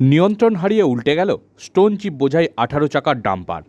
নিয়ন্ত্রণ হারিয়ে উল্টে গেল স্টোন চিপ বোঝাই আঠারো চাকার ডাম্পার।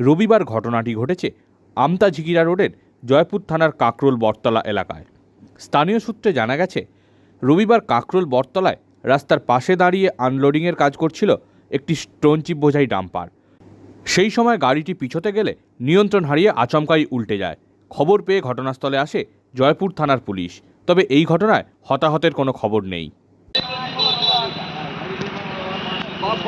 রবিবার ঘটনাটি ঘটেছে আমতা ঝিকিরা রোডের জয়পুর থানার কাকরোল বটতলা এলাকায়। স্থানীয় সূত্রে জানা গেছে, রবিবার কাকরোল বটতলায় রাস্তার পাশে দাঁড়িয়ে আনলোডিংয়ের কাজ করছিল একটি স্টোন চিপ বোঝাই ডাম্পার। সেই সময় গাড়িটি পিছোতে গেলে নিয়ন্ত্রণ হারিয়ে আচমকাই উল্টে যায়। খবর পেয়ে ঘটনাস্থলে আসে জয়পুর থানার পুলিশ। তবে এই ঘটনায় হতাহতের কোনো খবর নেই।